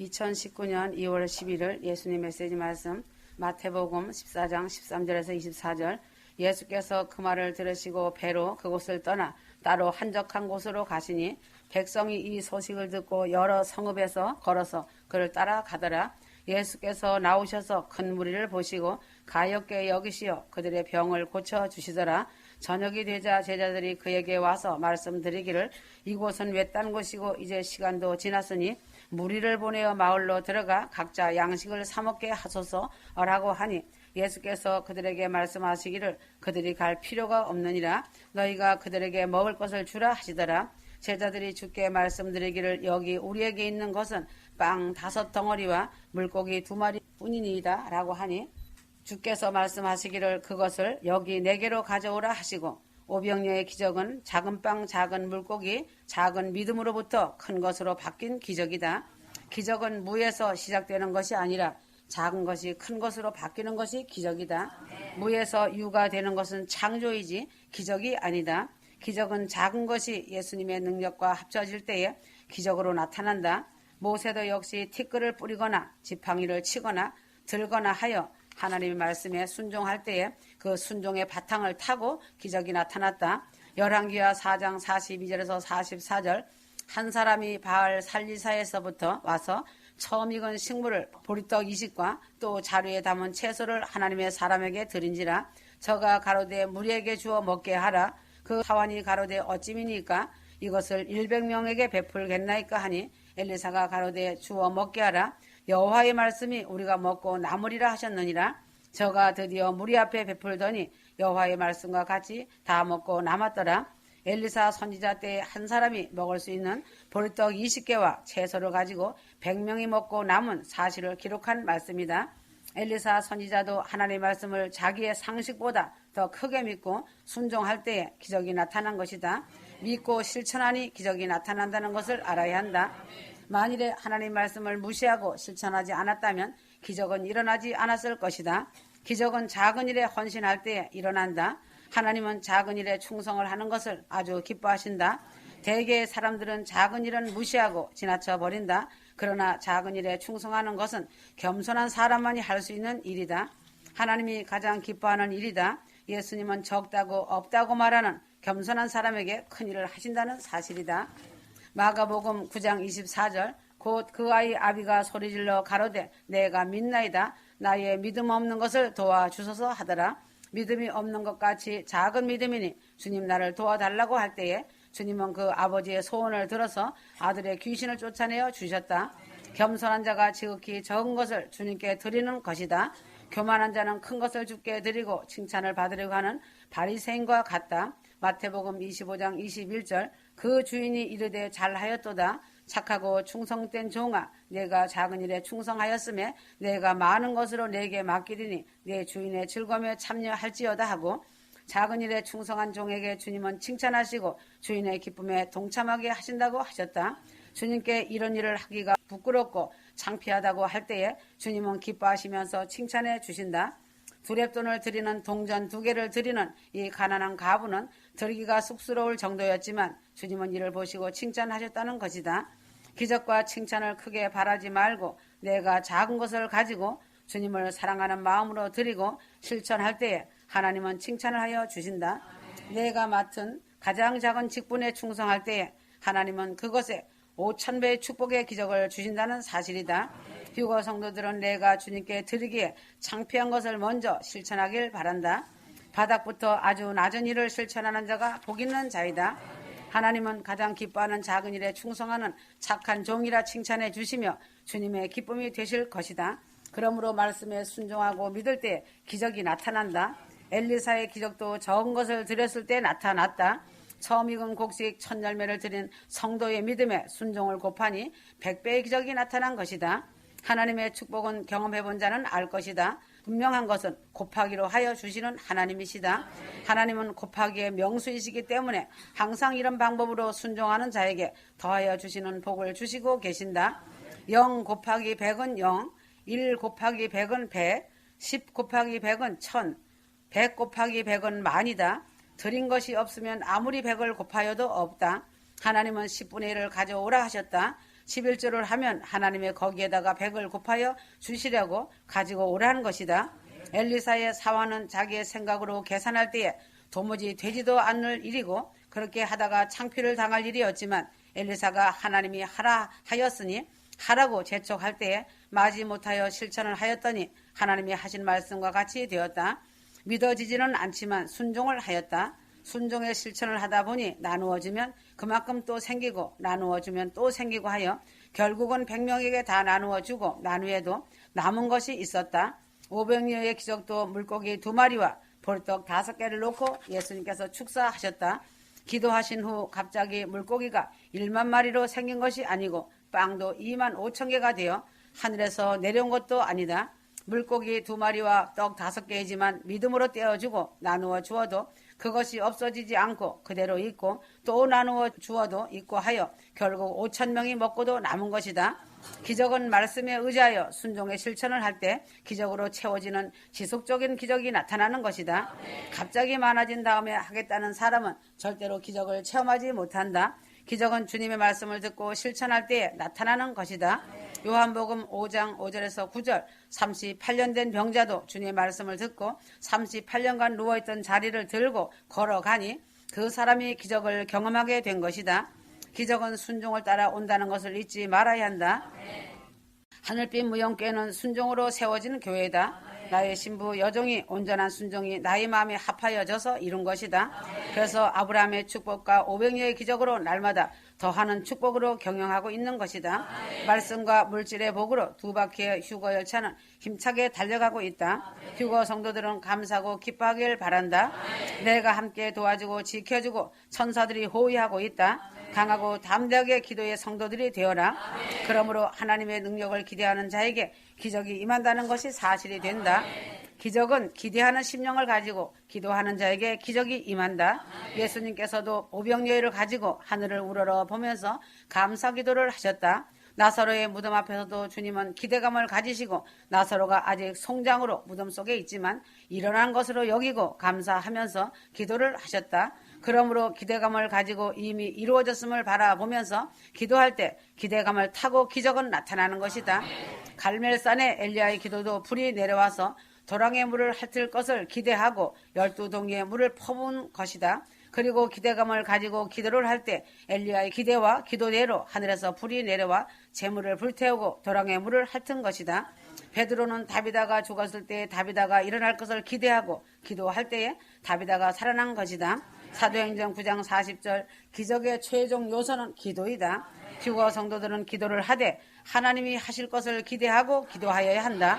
2019년 2월 11일 예수님 메시지 말씀 마태복음 14장 13절에서 24절 예수께서 그 말을 들으시고 배로 그곳을 떠나 따로 한적한 곳으로 가시니 백성이 이 소식을 듣고 여러 성읍에서 걸어서 그를 따라가더라. 예수께서 나오셔서 큰 무리를 보시고 가엾게 여기시어 그들의 병을 고쳐 주시더라. 저녁이 되자 제자들이 그에게 와서 말씀드리기를 이곳은 외딴 곳이고 이제 시간도 지났으니 무리를 보내어 마을로 들어가 각자 양식을 사 먹게 하소서라고 하니 예수께서 그들에게 말씀하시기를 그들이 갈 필요가 없느니라. 너희가 그들에게 먹을 것을 주라 하시더라. 제자들이 주께 말씀드리기를 여기 우리에게 있는 것은 빵 다섯 덩어리와 물고기 두 마리 뿐이니이다 라고 하니 주께서 말씀하시기를 그것을 여기 네 개로 가져오라 하시고 오병녀의 기적은 작은 빵, 작은 물고기, 작은 믿음으로부터 큰 것으로 바뀐 기적이다. 기적은 무에서 시작되는 것이 아니라 작은 것이 큰 것으로 바뀌는 것이 기적이다. 무에서 유가 되는 것은 창조이지 기적이 아니다. 기적은 작은 것이 예수님의 능력과 합쳐질 때에 기적으로 나타난다. 모세도 역시 티끌을 뿌리거나 지팡이를 치거나 들거나 하여 하나님의 말씀에 순종할 때에 그 순종의 바탕을 타고 기적이 나타났다. 열왕기하 4장 42절에서 44절 한 사람이 바알 살리사에서부터 와서 처음 익은 식물을 보리떡 20과 또 자루에 담은 채소를 하나님의 사람에게 드린지라 저가 가로되 무리에게 주어 먹게 하라. 그 사환이 가로되 어찌미니까? 이것을 100명에게 베풀겠나이까 하니 엘리사가 가로되 주어 먹게 하라 여호와의 말씀이 우리가 먹고 남으리라 하셨느니라 저가 드디어 무리 앞에 베풀더니 여호와의 말씀과 같이 다 먹고 남았더라 엘리사 선지자 때 한 사람이 먹을 수 있는 보리떡 20개와 채소를 가지고 100명이 먹고 남은 사실을 기록한 말씀이다. 엘리사 선지자도 하나님의 말씀을 자기의 상식보다 더 크게 믿고 순종할 때에 기적이 나타난 것이다. 믿고 실천하니 기적이 나타난다는 것을 알아야 한다. 만일에 하나님 말씀을 무시하고 실천하지 않았다면 기적은 일어나지 않았을 것이다. 기적은 작은 일에 헌신할 때에 일어난다. 하나님은 작은 일에 충성을 하는 것을 아주 기뻐하신다. 대개의 사람들은 작은 일은 무시하고 지나쳐 버린다. 그러나 작은 일에 충성하는 것은 겸손한 사람만이 할 수 있는 일이다. 하나님이 가장 기뻐하는 일이다. 예수님은 적다고 없다고 말하는 겸손한 사람에게 큰 일을 하신다는 사실이다. 마가복음 9장 24절 곧 그 아이 아비가 소리질러 가로되 내가 믿나이다 나의 믿음 없는 것을 도와주소서 하더라 믿음이 없는 것 같이 작은 믿음이니 주님 나를 도와달라고 할 때에 주님은 그 아버지의 소원을 들어서 아들의 귀신을 쫓아내어 주셨다. 겸손한 자가 지극히 적은 것을 주님께 드리는 것이다. 교만한 자는 큰 것을 주께 드리고 칭찬을 받으려고 하는 바리새인과 같다. 마태복음 25장 21절 그 주인이 이르되 잘하였도다. 착하고 충성된 종아 내가 작은 일에 충성하였음에 내가 많은 것으로 내게 맡기리니 내 주인의 즐거움에 참여할지어다 하고 작은 일에 충성한 종에게 주님은 칭찬하시고 주인의 기쁨에 동참하게 하신다고 하셨다. 주님께 이런 일을 하기가 부끄럽고 창피하다고 할 때에 주님은 기뻐하시면서 칭찬해 주신다. 두랩돈을 드리는 동전 두 개를 드리는 이 가난한 가부는 드리기가 쑥스러울 정도였지만 주님은 이를 보시고 칭찬하셨다는 것이다. 기적과 칭찬을 크게 바라지 말고 내가 작은 것을 가지고 주님을 사랑하는 마음으로 드리고 실천할 때에 하나님은 칭찬을 하여 주신다. 내가 맡은 가장 작은 직분에 충성할 때에 하나님은 그것에 5천 배의 축복의 기적을 주신다는 사실이다. 휴거 성도들은 내가 주님께 드리기에 창피한 것을 먼저 실천하길 바란다. 바닥부터 아주 낮은 일을 실천하는 자가 복 있는 자이다. 하나님은 가장 기뻐하는 작은 일에 충성하는 착한 종이라 칭찬해 주시며 주님의 기쁨이 되실 것이다. 그러므로 말씀에 순종하고 믿을 때 기적이 나타난다. 엘리사의 기적도 적은 것을 드렸을 때 나타났다. 처음 익은 곡식 천 열매를 드린 성도의 믿음에 순종을 곱하니 백배의 기적이 나타난 것이다. 하나님의 축복은 경험해 본 자는 알 것이다. 분명한 것은 곱하기로 하여 주시는 하나님이시다. 하나님은 곱하기의 명수이시기 때문에 항상 이런 방법으로 순종하는 자에게 더하여 주시는 복을 주시고 계신다. 0 곱하기 100은 0, 1 곱하기 100은 100, 10 곱하기 100은 1000, 100 곱하기 100은 만이다. 드린 것이 없으면 아무리 100을 곱하여도 없다. 하나님은 10분의 1을 가져오라 하셨다. 11조를 하면 하나님의 거기에다가 백을 곱하여 주시려고 가지고 오라는 것이다. 엘리사의 사화는 자기의 생각으로 계산할 때에 도무지 되지도 않을 일이고 그렇게 하다가 창피를 당할 일이었지만 엘리사가 하나님이 하라 하였으니 하라고 재촉할 때에 마지 못하여 실천을 하였더니 하나님이 하신 말씀과 같이 되었다. 믿어지지는 않지만 순종을 하였다. 순종의 실천을 하다 보니 나누어지면 그만큼 또 생기고 나누어주면 또 생기고 하여 결국은 백명에게 다 나누어주고 나누에도 남은 것이 있었다. 오병이어의 기적도 물고기 두 마리와 볼떡 다섯 개를 놓고 예수님께서 축사하셨다. 기도하신 후 갑자기 물고기가 1만 마리로 생긴 것이 아니고 빵도 2만 5천 개가 되어 하늘에서 내려온 것도 아니다. 물고기 두 마리와 떡 다섯 개이지만 믿음으로 떼어주고 나누어 주어도 그것이 없어지지 않고 그대로 있고 또 나누어 주어도 있고 하여 결국 5천 명이 먹고도 남은 것이다. 기적은 말씀에 의지하여 순종의 실천을 할 때 기적으로 채워지는 지속적인 기적이 나타나는 것이다. 갑자기 많아진 다음에 하겠다는 사람은 절대로 기적을 체험하지 못한다. 기적은 주님의 말씀을 듣고 실천할 때 나타나는 것이다. 요한복음 5장 5절에서 9절 38년 된 병자도 주님의 말씀을 듣고 38년간 누워있던 자리를 들고 걸어가니 그 사람이 기적을 경험하게 된 것이다. 기적은 순종을 따라 온다는 것을 잊지 말아야 한다. 하늘빛 무용교회는 순종으로 세워진 교회다. 나의 신부 여종이 온전한 순종이 나의 마음에 합하여져서 이룬 것이다. 그래서 아브라함의 축복과 오병이의 기적으로 날마다 더하는 축복으로 경영하고 있는 것이다. 말씀과 물질의 복으로 두 바퀴의 휴거 열차는 힘차게 달려가고 있다. 휴거 성도들은 감사하고 기뻐하길 바란다. 내가 함께 도와주고 지켜주고 천사들이 호위하고 있다. 강하고 담대하게 기도의 성도들이 되어라. 그러므로 하나님의 능력을 기대하는 자에게 기적이 임한다는 것이 사실이 된다. 기적은 기대하는 심령을 가지고 기도하는 자에게 기적이 임한다. 예수님께서도 오병여의를 가지고 하늘을 우러러 보면서 감사 기도를 하셨다. 나사로의 무덤 앞에서도 주님은 기대감을 가지시고 나사로가 아직 송장으로 무덤 속에 있지만 일어난 것으로 여기고 감사하면서 기도를 하셨다. 그러므로 기대감을 가지고 이미 이루어졌음을 바라보면서 기도할 때 기대감을 타고 기적은 나타나는 것이다. 갈멜산의 엘리야의 기도도 불이 내려와서 도랑의 물을 핥을 것을 기대하고 열두 동이의 물을 퍼부은 것이다. 그리고 기대감을 가지고 기도를 할 때 엘리야의 기대와 기도대로 하늘에서 불이 내려와 재물을 불태우고 도랑의 물을 핥은 것이다. 베드로는 다비다가 죽었을 때 다비다가 일어날 것을 기대하고 기도할 때에 다비다가 살아난 것이다. 사도행전 9장 40절 기적의 최종 요소는 기도이다. 휴거 성도들은 기도를 하되 하나님이 하실 것을 기대하고 기도하여야 한다.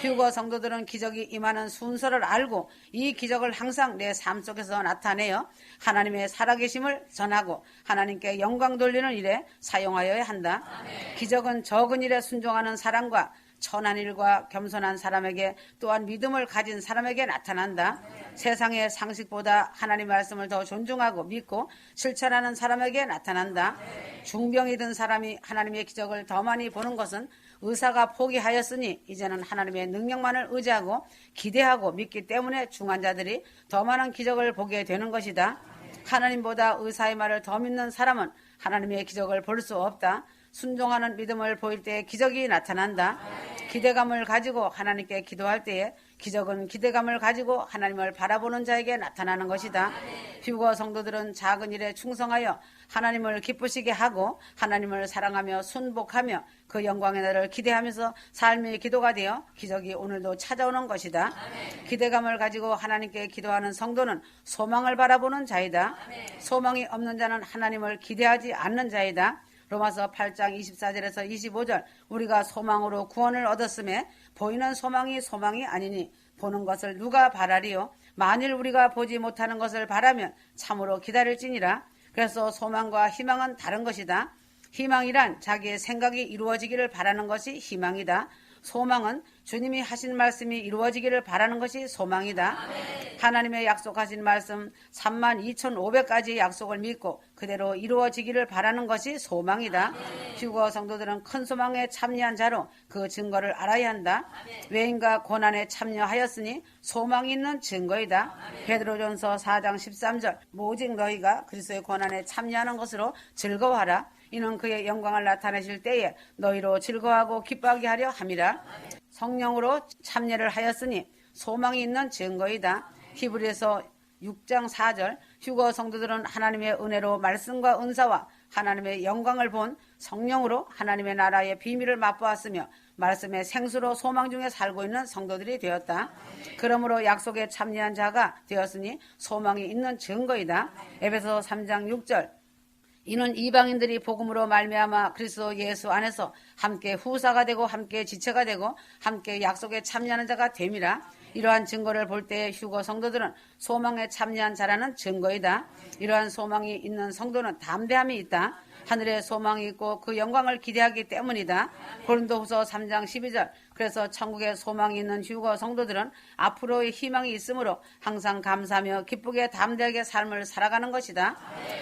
휴거 성도들은 기적이 임하는 순서를 알고 이 기적을 항상 내 삶 속에서 나타내어 하나님의 살아계심을 전하고 하나님께 영광 돌리는 일에 사용하여야 한다. 기적은 적은 일에 순종하는 사람과 천한 일과 겸손한 사람에게 또한 믿음을 가진 사람에게 나타난다. 세상의 상식보다 하나님 말씀을 더 존중하고 믿고 실천하는 사람에게 나타난다. 중병이 든 사람이 하나님의 기적을 더 많이 보는 것은 의사가 포기하였으니 이제는 하나님의 능력만을 의지하고 기대하고 믿기 때문에 중환 자들이 더 많은 기적을 보게 되는 것이다. 하나님보다 의사의 말을 더 믿는 사람은 하나님의 기적을 볼 수 없다. 순종하는 믿음을 보일 때 기적이 나타난다. 기대감을 가지고 하나님께 기도할 때에 기적은 기대감을 가지고 하나님을 바라보는 자에게 나타나는 것이다. 휴거 성도들은 작은 일에 충성하여 하나님을 기쁘시게 하고 하나님을 사랑하며 순복하며 그 영광의 날을 기대하면서 삶의 기도가 되어 기적이 오늘도 찾아오는 것이다. 기대감을 가지고 하나님께 기도하는 성도는 소망을 바라보는 자이다. 소망이 없는 자는 하나님을 기대하지 않는 자이다. 로마서 8장 24절에서 25절 우리가 소망으로 구원을 얻었음에 보이는 소망이 소망이 아니니 보는 것을 누가 바라리요? 만일 우리가 보지 못하는 것을 바라면 참으로 기다릴지니라. 그래서 소망과 희망은 다른 것이다. 희망이란 자기의 생각이 이루어지기를 바라는 것이 희망이다. 소망은 주님이 하신 말씀이 이루어지기를 바라는 것이 소망이다. 하나님의 약속하신 말씀 3만 2,500가지 약속을 믿고 그대로 이루어지기를 바라는 것이 소망이다. 휴거 성도들은 큰 소망에 참여한 자로 그 증거를 알아야 한다. 외인과 고난에 참여하였으니 소망이 있는 증거이다. 베드로전서 4장 13절 오직 너희가 그리스도의 고난에 참여하는 것으로 즐거워하라. 이는 그의 영광을 나타내실 때에 너희로 즐거워하고 기뻐하게 하려 함이라. 성령으로 참여를 하였으니 소망이 있는 증거이다. 히브리에서 6장 4절 휴거 성도들은 하나님의 은혜로 말씀과 은사와 하나님의 영광을 본 성령으로 하나님의 나라의 비밀을 맛보았으며 말씀의 생수로 소망 중에 살고 있는 성도들이 되었다. 그러므로 약속에 참여한 자가 되었으니 소망이 있는 증거이다. 에베소 3장 6절 이는 이방인들이 복음으로 말미암아 그리스도 예수 안에서 함께 후사가 되고 함께 지체가 되고 함께 약속에 참여하는 자가 됨이라. 이러한 증거를 볼때 휴거 성도들은 소망에 참여한 자라는 증거이다. 이러한 소망이 있는 성도는 담대함이 있다. 하늘에 소망이 있고 그 영광을 기대하기 때문이다. 고린도후서 3장 12절. 그래서 천국에 소망이 있는 휴거 성도들은 앞으로의 희망이 있으므로 항상 감사하며 기쁘게 담대하게 삶을 살아가는 것이다.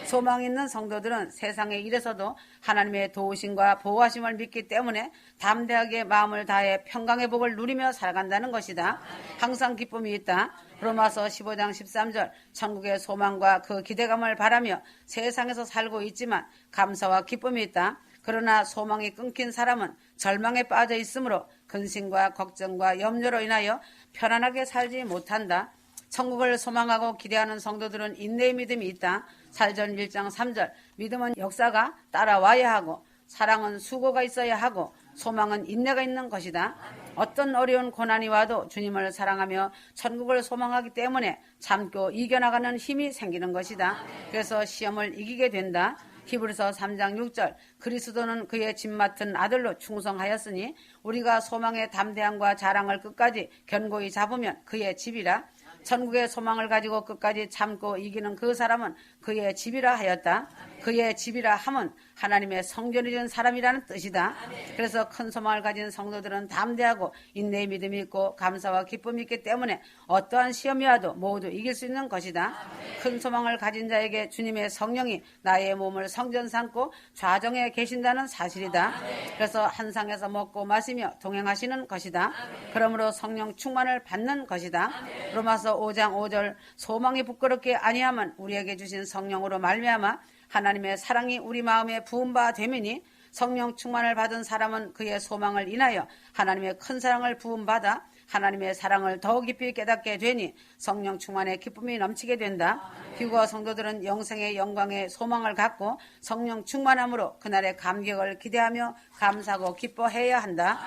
소망 있는 성도들은 세상의 일에서도 하나님의 도우심과 보호하심을 믿기 때문에 담대하게 마음을 다해 평강의 복을 누리며 살아간다는 것이다. 항상 기쁨이 있다. 로마서 15장 13절 천국의 소망과 그 기대감을 바라며 세상에서 살고 있지만 감사와 기쁨이 있다. 그러나 소망이 끊긴 사람은 절망에 빠져 있으므로 근심과 걱정과 염려로 인하여 편안하게 살지 못한다. 천국을 소망하고 기대하는 성도들은 인내의 믿음이 있다. 살전 1장 3절 믿음은 역사가 따라와야 하고 사랑은 수고가 있어야 하고 소망은 인내가 있는 것이다. 어떤 어려운 고난이 와도 주님을 사랑하며 천국을 소망하기 때문에 참고 이겨나가는 힘이 생기는 것이다. 그래서 시험을 이기게 된다. 히브리서 3장 6절 그리스도는 그의 집 맡은 아들로 충성하였으니 우리가 소망의 담대함과 자랑을 끝까지 견고히 잡으면 그의 집이라 천국의 소망을 가지고 끝까지 참고 이기는 그 사람은 그의 집이라 하였다. 그의 집이라 함은 하나님의 성전이 된 사람이라는 뜻이다. 그래서 큰 소망을 가진 성도들은 담대하고 인내의 믿음이 있고 감사와 기쁨이 있기 때문에 어떠한 시험이 와도 모두 이길 수 있는 것이다. 큰 소망을 가진 자에게 주님의 성령이 나의 몸을 성전 삼고 좌정에 계신다는 사실이다. 그래서 한 상에서 먹고 마시며 동행하시는 것이다. 그러므로 성령 충만을 받는 것이다. 로마서 5장 5절 소망이 부끄럽게 아니하면 우리에게 주신 성령으로 말미암아 하나님의 사랑이 우리 마음에 부은 바 되면이 성령 충만을 받은 사람은 그의 소망을 인하여 하나님의 큰 사랑을 부은 받아 하나님의 사랑을 더 깊이 깨닫게 되니 성령 충만의 기쁨이 넘치게 된다. 휴거 성도들은 영생의 영광의 소망을 갖고 성령 충만함으로 그날의 감격을 기대하며 감사하고 기뻐해야 한다.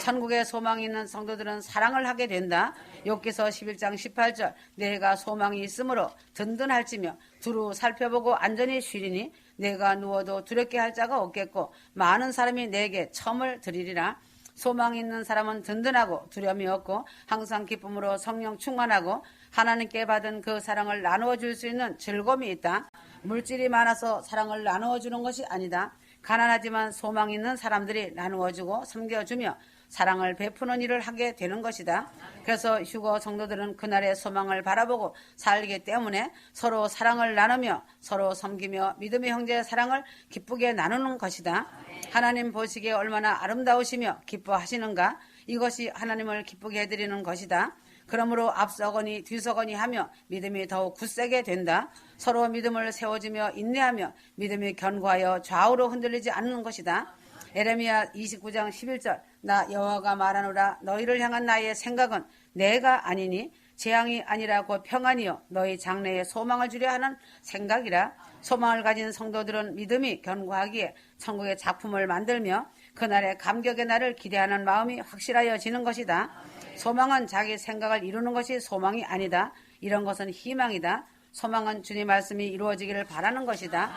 천국의 소망이 있는 성도들은 사랑을 하게 된다. 욥기서 11장 18절 내가 소망이 있으므로 든든할지며 두루 살펴보고 안전히 쉬리니 내가 누워도 두렵게 할 자가 없겠고 많은 사람이 내게 첨을 드리리라. 소망 있는 사람은 든든하고 두려움이 없고 항상 기쁨으로 성령 충만하고 하나님께 받은 그 사랑을 나누어 줄 수 있는 즐거움이 있다. 물질이 많아서 사랑을 나누어 주는 것이 아니다. 가난하지만 소망 있는 사람들이 나누어 주고 섬겨 주며 사랑을 베푸는 일을 하게 되는 것이다. 그래서 휴거 성도들은 그날의 소망을 바라보고 살기 때문에 서로 사랑을 나누며 서로 섬기며 믿음의 형제의 사랑을 기쁘게 나누는 것이다. 하나님 보시기에 얼마나 아름다우시며 기뻐하시는가? 이것이 하나님을 기쁘게 해드리는 것이다. 그러므로 앞서거니 뒤서거니 하며 믿음이 더욱 굳세게 된다. 서로 믿음을 세워주며 인내하며 믿음이 견고하여 좌우로 흔들리지 않는 것이다. 에레미야 29장 11절 나 여호와가 말하노라 너희를 향한 나의 생각은 내가 아니니 재앙이 아니라 고 평안이요 너희 장래에 소망을 주려 하는 생각이라 소망을 가진 성도들은 믿음이 견고하기에 천국의 작품을 만들며 그날의 감격의 날을 기대하는 마음이 확실하여지는 것이다. 소망은 자기 생각을 이루는 것이 소망이 아니다. 이런 것은 희망이다. 소망은 주님 말씀이 이루어지기를 바라는 것이다.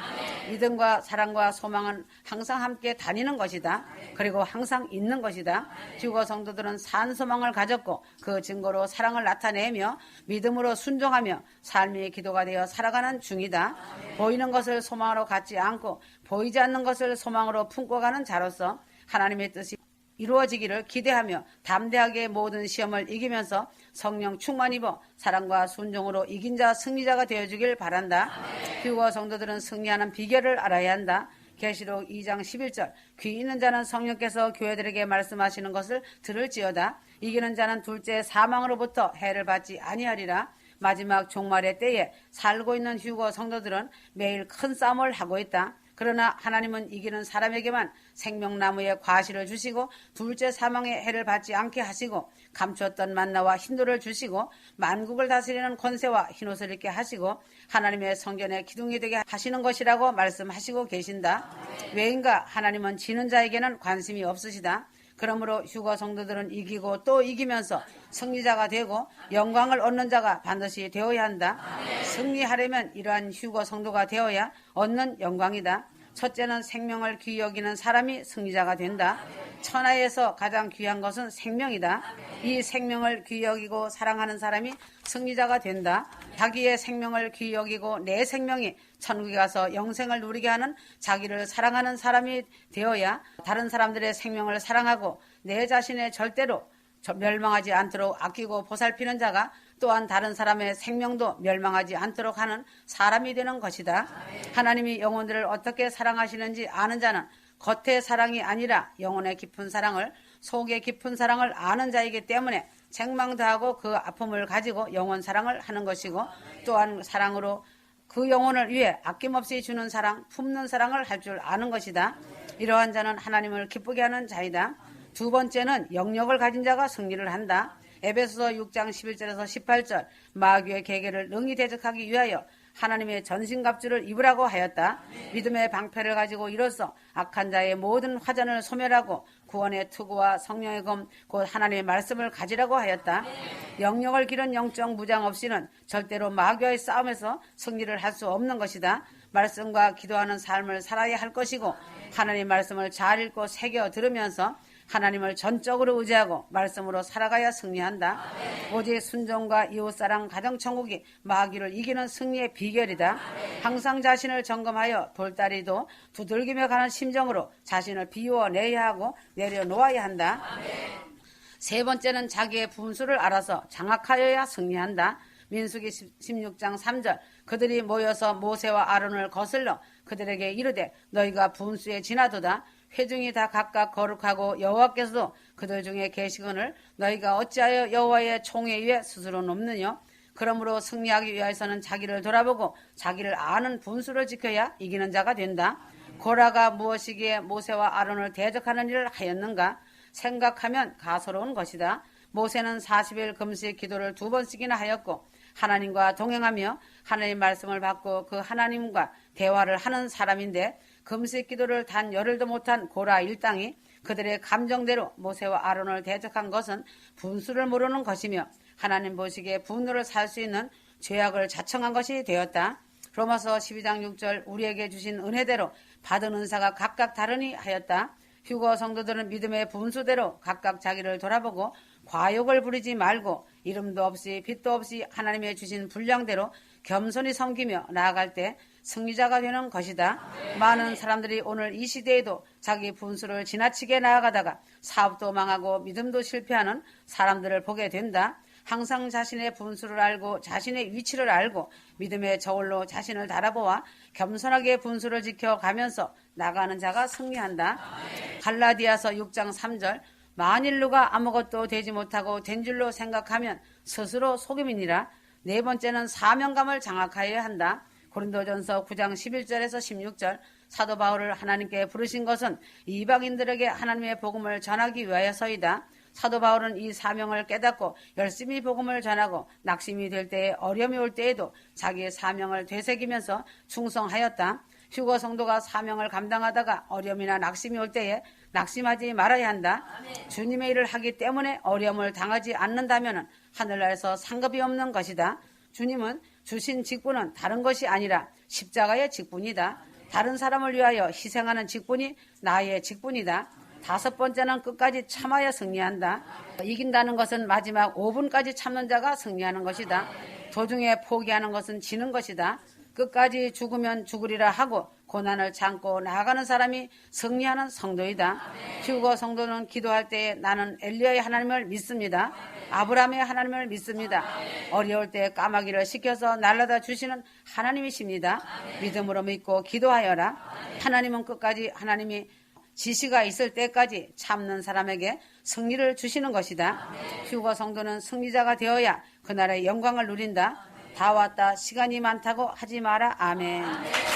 믿음과 사랑과 소망은 항상 함께 다니는 것이다. 그리고 항상 있는 것이다. 주거 성도들은 산 소망을 가졌고 그 증거로 사랑을 나타내며 믿음으로 순종하며 삶의 기도가 되어 살아가는 중이다. 보이는 것을 소망으로 갖지 않고 보이지 않는 것을 소망으로 품고 가는 자로서 하나님의 뜻이 이루어지기를 기대하며 담대하게 모든 시험을 이기면서 성령 충만 입어 사랑과 순종으로 이긴 자 승리자가 되어주길 바란다. 휴거 성도들은 승리하는 비결을 알아야 한다. 계시록 2장 11절 귀 있는 자는 성령께서 교회들에게 말씀하시는 것을 들을지어다. 이기는 자는 둘째 사망으로부터 해를 받지 아니하리라. 마지막 종말의 때에 살고 있는 휴거 성도들은 매일 큰 싸움을 하고 있다. 그러나 하나님은 이기는 사람에게만 생명나무의 과실을 주시고 둘째 사망의 해를 받지 않게 하시고 감추었던 만나와 흰돌을 주시고 만국을 다스리는 권세와 흰옷을 입게 하시고 하나님의 성전의 기둥이 되게 하시는 것이라고 말씀하시고 계신다. 왜인가 하나님은 지는 자에게는 관심이 없으시다. 그러므로 휴거 성도들은 이기고 또 이기면서 승리자가 되고 영광을 얻는 자가 반드시 되어야 한다. 승리하려면 이러한 휴거 성도가 되어야 얻는 영광이다. 첫째는 생명을 귀히 여기는 사람이 승리자가 된다. 천하에서 가장 귀한 것은 생명이다. 이 생명을 귀히 여기고 사랑하는 사람이 승리자가 된다. 자기의 생명을 귀히 여기고 내 생명이 천국에 가서 영생을 누리게 하는 자기를 사랑하는 사람이 되어야 다른 사람들의 생명을 사랑하고 내 자신의 절대로 멸망하지 않도록 아끼고 보살피는 자가 또한 다른 사람의 생명도 멸망하지 않도록 하는 사람이 되는 것이다. 하나님이 영혼들을 어떻게 사랑하시는지 아는 자는 겉의 사랑이 아니라 영혼의 깊은 사랑을 속의 깊은 사랑을 아는 자이기 때문에 책망도 하고 그 아픔을 가지고 영혼 사랑을 하는 것이고 또한 사랑으로 그 영혼을 위해 아낌없이 주는 사랑, 품는 사랑을 할 줄 아는 것이다. 이러한 자는 하나님을 기쁘게 하는 자이다. 두 번째는 영역을 가진 자가 승리를 한다. 에베소서 6장 11절에서 18절 마귀의 계계를 능히 대적하기 위하여 하나님의 전신갑주를 입으라고 하였다. 믿음의 방패를 가지고 이로써 악한 자의 모든 화전을 소멸하고 구원의 투구와 성령의 검, 곧 하나님의 말씀을 가지라고 하였다. 영역을 기른 영적 무장 없이는 절대로 마귀와의 싸움에서 승리를 할 수 없는 것이다. 말씀과 기도하는 삶을 살아야 할 것이고 하나님의 말씀을 잘 읽고 새겨 들으면서 하나님을 전적으로 의지하고 말씀으로 살아가야 승리한다. 오직 순종과 이웃사랑 가정천국이 마귀를 이기는 승리의 비결이다. 항상 자신을 점검하여 돌다리도 두들기며 가는 심정으로 자신을 비워내야 하고 내려놓아야 한다. 세 번째는 자기의 분수를 알아서 장악하여야 승리한다. 민수기 16장 3절 그들이 모여서 모세와 아론을 거슬러 그들에게 이르되 너희가 분수에 지나도다 회중이 다 각각 거룩하고 여호와께서도 그들 중에 계시거늘 너희가 어찌하여 여호와의 총에 위해 스스로 높느냐 그러므로 승리하기 위해서는 자기를 돌아보고 자기를 아는 분수를 지켜야 이기는 자가 된다. 고라가 무엇이기에 모세와 아론을 대적하는 일을 하였는가 생각하면 가소로운 것이다. 모세는 40일 금식 기도를 두 번씩이나 하였고 하나님과 동행하며 하나님 말씀을 받고 그 하나님과 대화를 하는 사람인데 금식 기도를 단 열흘도 못한 고라 일당이 그들의 감정대로 모세와 아론을 대적한 것은 분수를 모르는 것이며 하나님 보시기에 분노를 살 수 있는 죄악을 자청한 것이 되었다. 로마서 12장 6절 우리에게 주신 은혜대로 받은 은사가 각각 다르니 하였다. 휴거 성도들은 믿음의 분수대로 각각 자기를 돌아보고 과욕을 부리지 말고 이름도 없이 빛도 없이 하나님의 주신 분량대로 겸손히 섬기며 나아갈 때 승리자가 되는 것이다. 많은 사람들이 오늘 이 시대에도 자기 분수를 지나치게 나아가다가 사업도 망하고 믿음도 실패하는 사람들을 보게 된다. 항상 자신의 분수를 알고 자신의 위치를 알고 믿음의 저울로 자신을 달아보아 겸손하게 분수를 지켜가면서 나가는 자가 승리한다. 갈라디아서 6장 3절 만일 누가 아무것도 되지 못하고 된 줄로 생각하면 스스로 속임이니라. 네 번째는 사명감을 장악하여야 한다. 고린도전서 9장 11절에서 16절 사도 바울을 하나님께 부르신 것은 이방인들에게 하나님의 복음을 전하기 위하여서이다. 사도 바울은 이 사명을 깨닫고 열심히 복음을 전하고 낙심이 될 때에 어려움이 올 때에도 자기의 사명을 되새기면서 충성하였다. 휴거 성도가 사명을 감당하다가 어려움이나 낙심이 올 때에 낙심하지 말아야 한다. 주님의 일을 하기 때문에 어려움을 당하지 않는다면 하늘나라에서 상급이 없는 것이다. 주님은 주신 직분은 다른 것이 아니라 십자가의 직분이다. 다른 사람을 위하여 희생하는 직분이 나의 직분이다. 다섯 번째는 끝까지 참아야 승리한다. 이긴다는 것은 마지막 5분까지 참는 자가 승리하는 것이다. 도중에 포기하는 것은 지는 것이다. 끝까지 죽으면 죽으리라 하고 고난을 참고 나아가는 사람이 승리하는 성도이다. 휴거 성도는 기도할 때에 나는 엘리야의 하나님을 믿습니다. 아브라함의 하나님을 믿습니다. 어려울 때 까마귀를 시켜서 날라다 주시는 하나님이십니다. 믿음으로 믿고 기도하여라. 하나님은 끝까지 하나님이 지시가 있을 때까지 참는 사람에게 승리를 주시는 것이다. 휴거 성도는 승리자가 되어야 그날의 영광을 누린다. 다 왔다 시간이 많다고 하지 마라. 아멘.